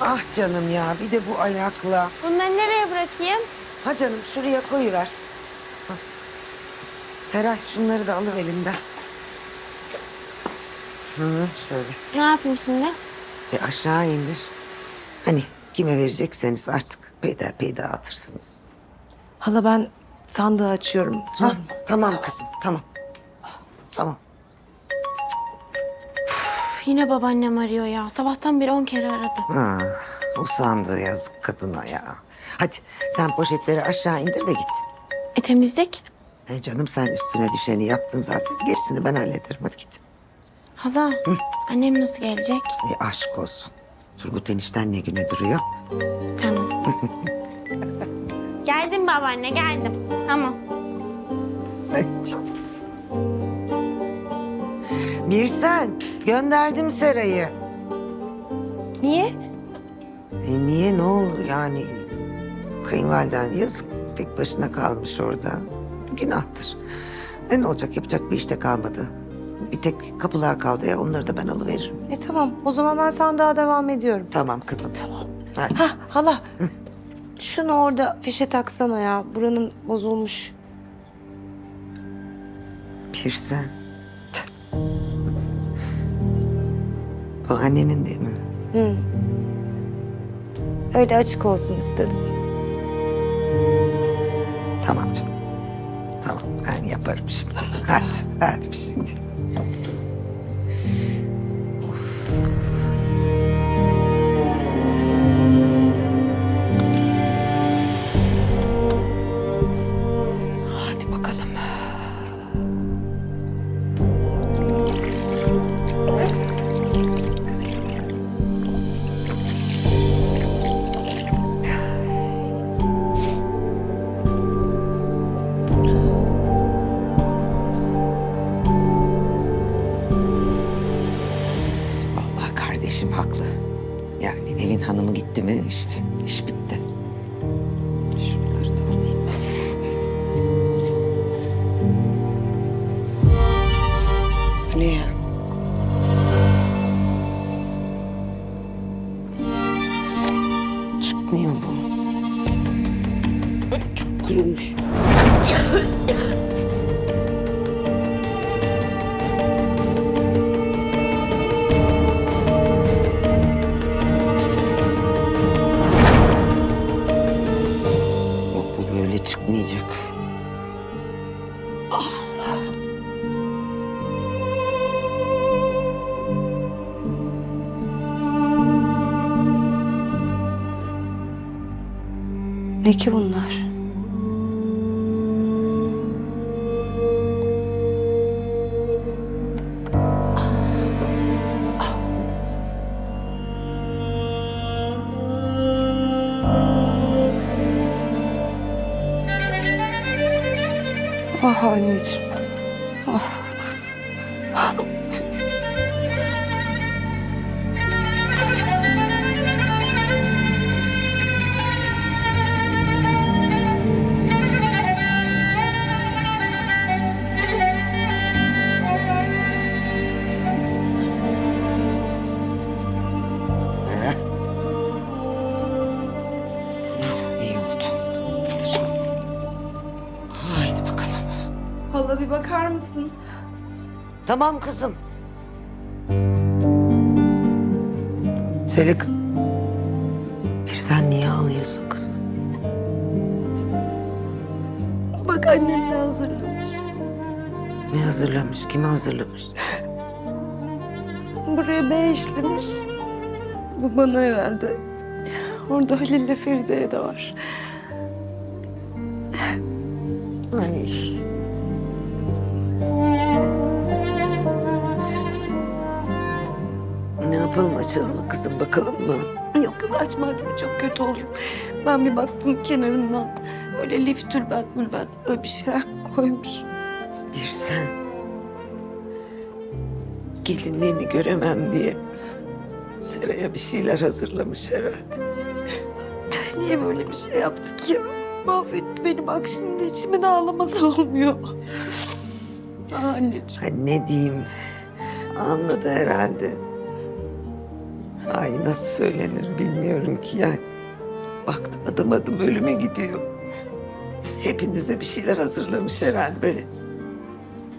Ah canım ya bir de bu ayakla. Bunları nereye bırakayım? Ha canım şuraya koyuver. Ha. Seray şunları da alır elimden. Hı, şöyle. Ne yapayım şimdi? E aşağı indir. Hani kime verecekseniz artık peyderpey dağıtırsınız. Hala ben sandığı açıyorum. Ha, tamam kızım tamam. Tamam. Yine babaannem arıyor ya. Sabahtan beri on kere aradı. Ha, usandı yazık kadına ya. Hadi sen poşetleri aşağı indir ve git. E temizlik? E canım sen üstüne düşeni yaptın zaten. Gerisini ben hallederim. Hadi git. Hala, annem nasıl gelecek? E aşk olsun. Turgut enişten ne güne duruyor? Tamam. geldim babaanne, geldim. Tamam. Birsen gönderdim Seray'ı. Niye? E niye ne oldu yani? Kayınvaliden yazık tek başına kalmış orada. Günahtır. E ne olacak yapacak bir işte kalmadı. Bir tek kapılar kaldı ya onları da ben alıveririm. E tamam o zaman ben sandığa devam ediyorum. Tamam kızım. Tamam. Hadi. Ha hala. Şunu orada fişe taksana ya. Buranın bozulmuş. Birsen. O annenin değil mi? Hı. Öyle açık olsun istedim. Tamam canım. Tamam ben yaparım şimdi. Hadi, hadi bir Kardeşim haklı. Yani evin hanımı gitti mi işte iş bitti. Şunları Çıkmıyor bu. Çok kurumuş. Böyle çıkmayacak. Ne ki bunlar? Anneciğim. Hala bir bakar mısın? Tamam kızım. Söyle kız. Bir sen niye ağlıyorsun kızım? Bak annem de hazırlamış. Ne hazırlamış? Kimi hazırlamış? Buraya B işlemiş. Bu bana herhalde. Orada Halil'le Feride'ye de var. Açalım mı kızım bakalım mı? Yok yok açma açma çok kötü olur. Ben bir baktım kenarından. Öyle lif tülbent mülbent öyle bir şeyler koymuş. Bir sen. Gelinliğini göremem diye. Seraya bir şeyler hazırlamış herhalde. Niye böyle bir şey yaptık ya? Mahvetti beni bak şimdi içimin ağlaması olmuyor. Anneciğim. Ne diyeyim? Anladı herhalde. Ay nasıl söylenir bilmiyorum ki yani. Bak adım adım ölüme gidiyor. Hepinize bir şeyler hazırlamış herhalde böyle.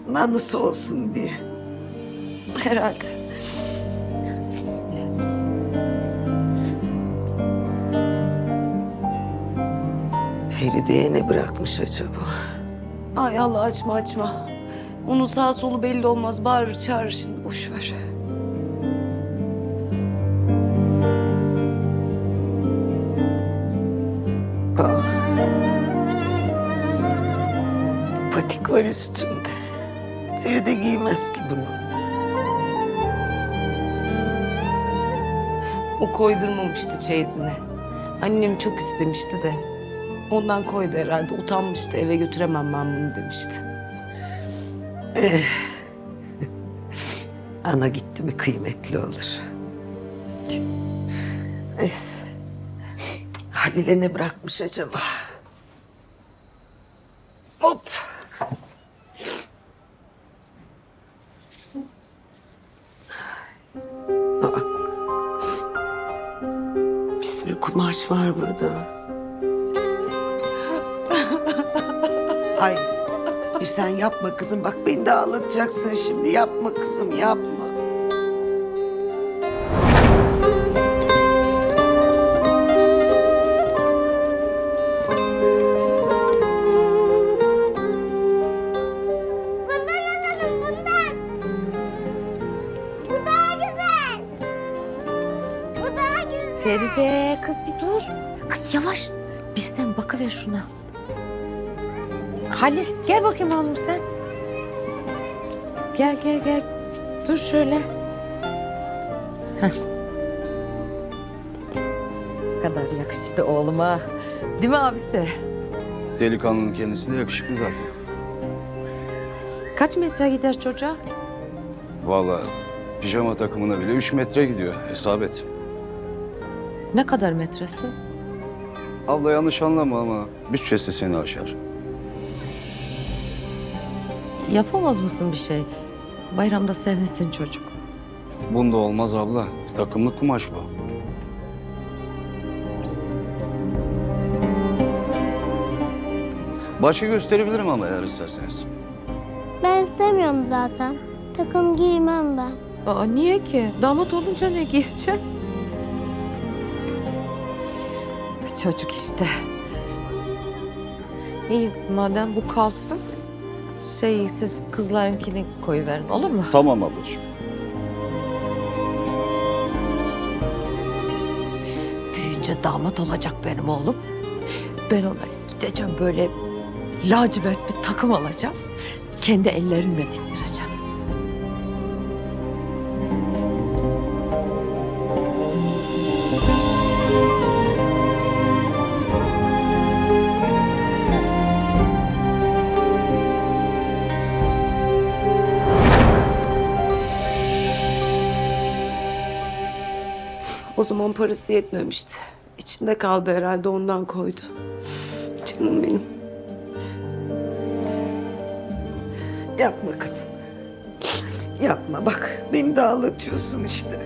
Nanısı olsun diye. Herhalde. Feride'ye ne bırakmış acaba? Ay Allah açma açma. Onun sağ solu belli olmaz. Bağırır çağırır şimdi boş ver. Üstünde. Feride giymez ki bunu. O koydurmamıştı çeyizine. Annem çok istemişti de. Ondan koydu herhalde. Utanmıştı eve götüremem ben bunu demişti. Ana gitti mi kıymetli olur. Neyse. Halil'e ne bırakmış acaba? Var burada. Ay bir sen yapma kızım. Bak beni de ağlatacaksın şimdi. Yapma kızım yapma. Bundan alalım bundan. Bu daha güzel. Bu daha güzel. Feride kız. Kız yavaş. Bir sen bakıver şuna. Halil gel bakayım oğlum sen. Gel gel gel. Dur şöyle. Heh. Ne kadar yakışıklı oğluma. Değil mi abisi? Delikanlının kendisi de yakışıklı zaten. Kaç metre gider çocuğa? Vallahi pijama takımına bile 3 metre gidiyor. Hesap et. Ne kadar metresi? Abla yanlış anlama ama bütçesi seni aşar. Yapamaz mısın bir şey? Bayramda sevinsin çocuk. Bunda olmaz abla. Takımlık kumaş bu. Başka gösterebilirim ama eğer isterseniz. Ben istemiyorum zaten. Takım giymem ben. Aa, niye ki? Damat olunca ne giyeceksin? Çocuk işte. İyi madem bu kalsın. Şey siz kızlarınkini koyuverin olur mu? Tamam ablacığım. Büyüyünce damat olacak benim oğlum. Ben ona gideceğim böyle lacivert bir takım alacağım. Kendi ellerimle diktireceğim. O zaman parası yetmemişti. İçinde kaldı herhalde ondan koydu. Canım benim. Yapma kızım. Yapma bak beni de ağlatıyorsun işte.